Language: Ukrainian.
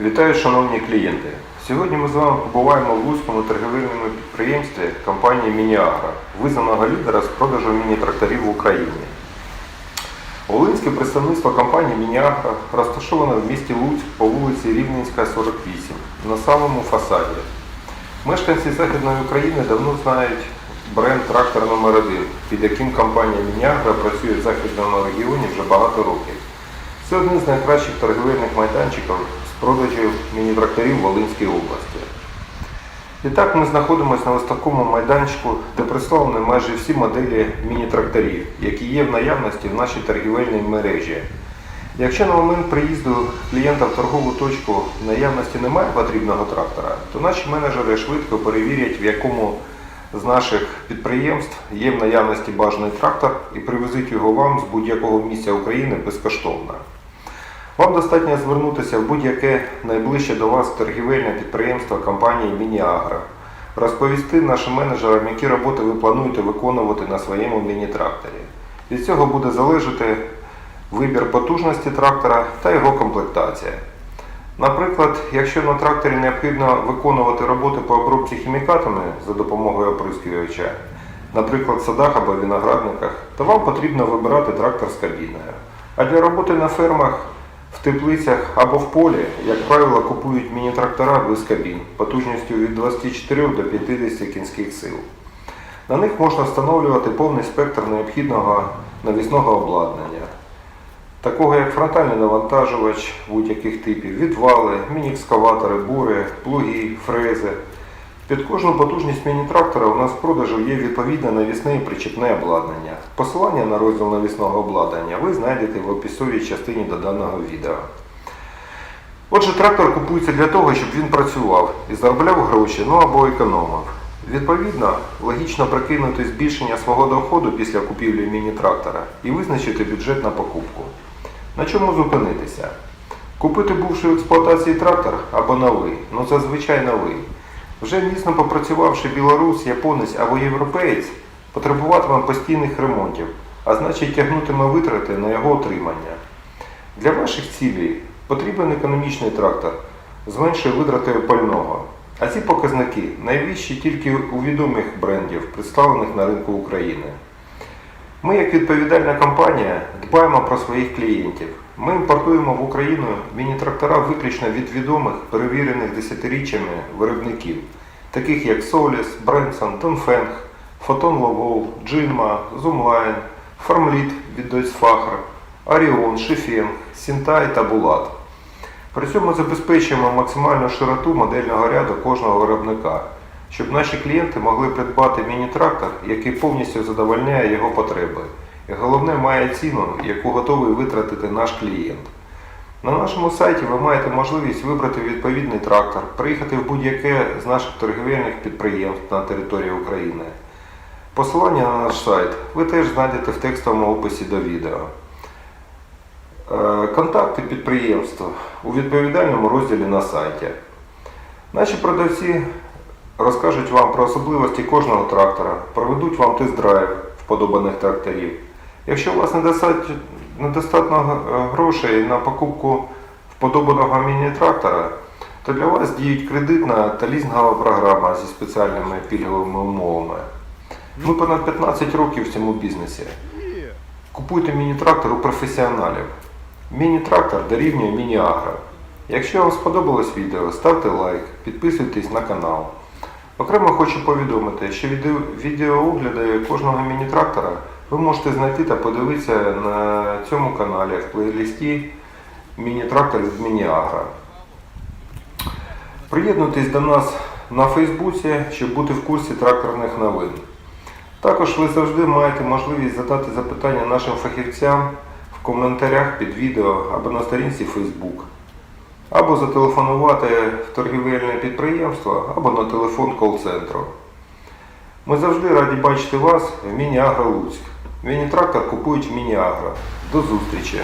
Вітаю, шановні клієнти! Сьогодні ми з вами побуваємо в Луцькому торговельному підприємстві компанії Мініагра, визнаного лідера з продажу міні-тракторів в Україні. Волинське представництво компанії Мініагра розташоване в місті Луцьк по вулиці Рівненська, 48, на самому фасаді. Мешканці Західної України давно знають бренд трактор номер 1 під яким компанія Мініагра працює в Західному регіоні вже багато років. Це один з найкращих торговельних майданчиків продажів міні-тракторів в Волинській області. І так ми знаходимося на виставковому майданчику, де представлені майже всі моделі міні-тракторів, які є в наявності в нашій торгівельній мережі. Якщо на момент приїзду клієнта в торгову точку в наявності немає потрібного трактора, то наші менеджери швидко перевірять, в якому з наших підприємств є в наявності бажаний трактор і привезуть його вам з будь-якого місця України безкоштовно. Вам достатньо звернутися в будь-яке найближче до вас торгівельне підприємство компанії Мініагра, розповісти нашим менеджерам, які роботи ви плануєте виконувати на своєму міні-тракторі. Від цього буде залежати вибір потужності трактора та його комплектація. Наприклад, якщо на тракторі необхідно виконувати роботи по обробці хімікатами за допомогою оприскувача, наприклад, в садах або виноградниках, то вам потрібно вибирати трактор з кабіною. А для роботи на фермах, в теплицях або в полі, як правило, купують міні-трактора без кабін потужністю від 24 до 50 кінських сил. На них можна встановлювати повний спектр необхідного навісного обладнання, такого як фронтальний навантажувач будь-яких типів, відвали, міні-екскаватори, бури, плуги, фрези. Під кожну потужність міні-трактора у нас в продажу є відповідне навісне і причепне обладнання. Посилання на розділ навісного обладнання ви знайдете в описовій частині до даного відео. Отже, трактор купується для того, щоб він працював і заробляв гроші, ну або економив. Відповідно, логічно прикинути збільшення свого доходу після купівлі міні-трактора і визначити бюджет на покупку. На чому зупинитися? Купити бувший в експлуатації трактор або новий, ну зазвичай новий. Вже міцно попрацювавши білорус, японець або європеєць, потребуватиме постійних ремонтів, а значить тягнутиме витрати на його отримання. Для ваших цілей потрібен економічний трактор з меншою витратою пального. А ці показники найвищі тільки у відомих брендів, представлених на ринку України. Ми, як відповідальна компанія, дбаємо про своїх клієнтів. Ми імпортуємо в Україну міні-трактора виключно від відомих, перевірених десятиріччями виробників, таких як Solis, Бренсон, Донфенг, Фотон Ловол, Джинма, Zoomline, Формліт від Deutsfacher, Оріон, Шефенг, Сінтай та Булат. При цьому забезпечуємо максимальну широту модельного ряду кожного виробника, щоб наші клієнти могли придбати міні-трактор, який повністю задовольняє його потреби. І головне має ціну, яку готовий витратити наш клієнт. На нашому сайті ви маєте можливість вибрати відповідний трактор, приїхати в будь-яке з наших торгівельних підприємств на території України. Посилання на наш сайт ви теж знайдете в текстовому описі до відео. Е, Контакти підприємства у відповідальному розділі на сайті. Наші продавці розкажуть вам про особливості кожного трактора, проведуть вам тест-драйв вподобаних тракторів. Якщо у вас недостатньо, е, грошей на покупку вподобаного міні-трактора, то для вас діють кредитна та лізингова програма зі спеціальними пільговими умовами. Ми понад 15 років в цьому бізнесі. Купуйте міні-трактор у професіоналів. Міні-трактор дорівнює міні-агро. Якщо вам сподобалось відео, ставте лайк, підписуйтесь на канал. Окремо хочу повідомити, що відео, відеоогляди кожного міні-трактора ви можете знайти та подивитися на цьому каналі в плейлисті Міні-трактор від Міні-Агро. Приєднуйтесь до нас на Фейсбуці, щоб бути в курсі тракторних новин. Також ви завжди маєте можливість задати запитання нашим фахівцям в коментарях під відео або на сторінці Facebook, або зателефонувати в торгівельне підприємство, або на телефон кол-центру. Ми завжди раді бачити вас в Міні-Агро Луцьк. Міні-трактор купують в Міні-Агро. До зустрічі!